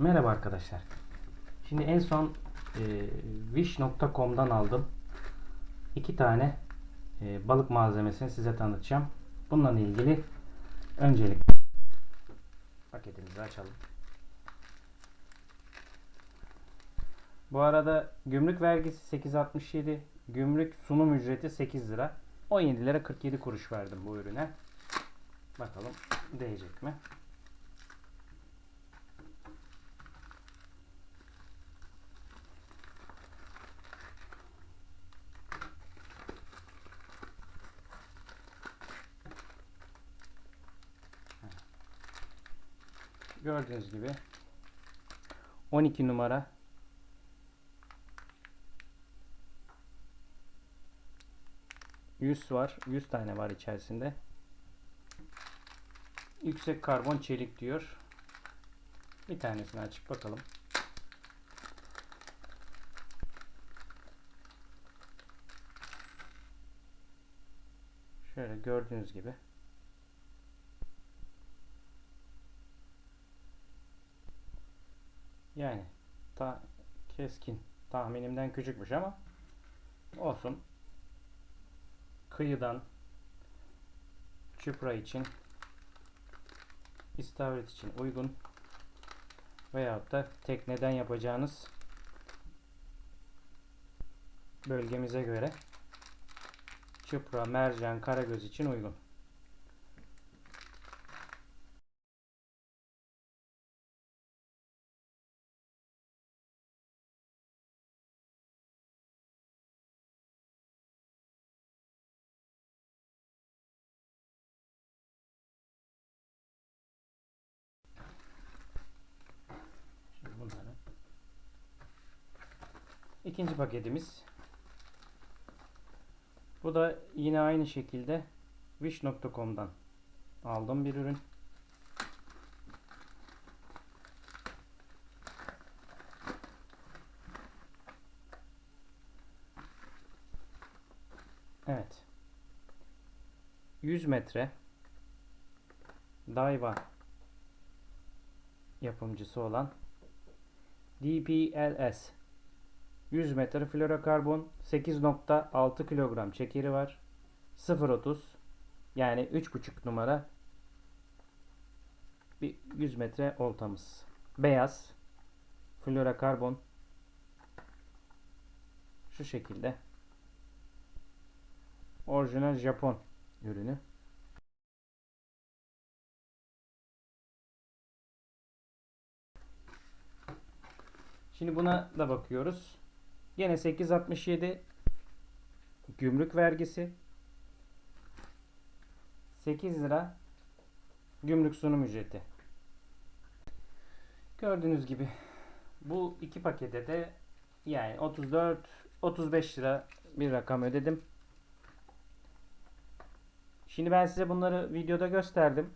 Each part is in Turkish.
Merhaba arkadaşlar. Şimdi en son e, wish.com'dan aldım. iki tane e, balık malzemesini size tanıtacağım. Bununla ilgili öncelikle paketimizi açalım. Bu arada gümrük vergisi 8.67, gümrük sunum ücreti 8 lira. 17 lira 47 kuruş verdim bu ürüne. Bakalım değecek mi? Gördüğünüz gibi 12 numara Yüz var. 100 tane var içerisinde. Yüksek karbon çelik diyor. Bir tanesini açıp bakalım. Şöyle gördüğünüz gibi. Yani ta keskin tahminimden küçükmüş ama olsun. Kıyıdan çupra için istavrit için uygun veyahut da tekneden yapacağınız bölgemize göre çupra, mercan, karagöz için uygun. Şimdi bunları. İkinci paketimiz. Bu da yine aynı şekilde wish.com'dan aldığım bir ürün. Evet. 100 metre Daiwa yapımcısı olan DPLS 100 metre florokarbon 8.6 kilogram çekiri var. 0.30 yani 3.5 numara bir 100 metre oltamız. Beyaz florokarbon şu şekilde orijinal Japon ürünü. Şimdi buna da bakıyoruz. Yine 867 gümrük vergisi 8 lira gümrük sunum ücreti. Gördüğünüz gibi bu iki pakete de yani 34 35 lira bir rakam ödedim. Şimdi ben size bunları videoda gösterdim.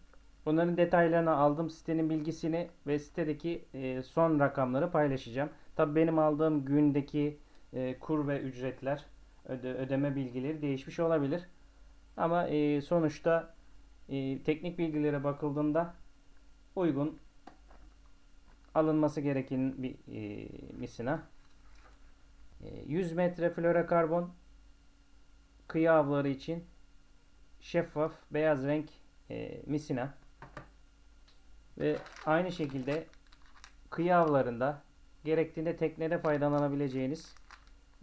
Bunların detaylarını aldım. Sitenin bilgisini ve sitedeki e, son rakamları paylaşacağım. Tabi benim aldığım gündeki e, kur ve ücretler, öde, ödeme bilgileri değişmiş olabilir. Ama e, sonuçta e, teknik bilgilere bakıldığında uygun alınması gereken bir e, misina. E, 100 metre florokarbon kıyı avları için şeffaf beyaz renk e, misina ve aynı şekilde kıyı avlarında gerektiğinde teknede faydalanabileceğiniz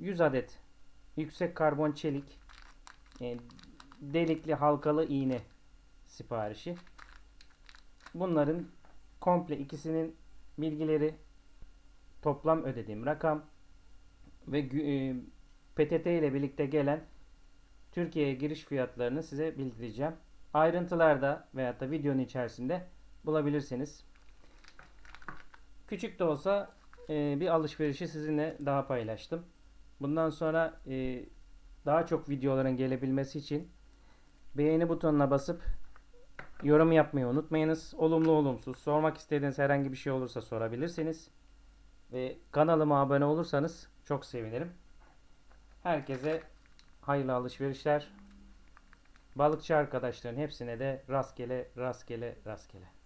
100 adet yüksek karbon çelik e, delikli halkalı iğne siparişi. Bunların komple ikisinin bilgileri toplam ödediğim rakam ve e, PTT ile birlikte gelen Türkiye'ye giriş fiyatlarını size bildireceğim. Ayrıntılarda veyahut da videonun içerisinde bulabilirsiniz. Küçük de olsa e, bir alışverişi sizinle daha paylaştım. Bundan sonra e, daha çok videoların gelebilmesi için beğeni butonuna basıp yorum yapmayı unutmayınız. Olumlu olumsuz sormak istediğiniz herhangi bir şey olursa sorabilirsiniz. Ve kanalıma abone olursanız çok sevinirim. Herkese hayırlı alışverişler. Balıkçı arkadaşların hepsine de rastgele rastgele rastgele.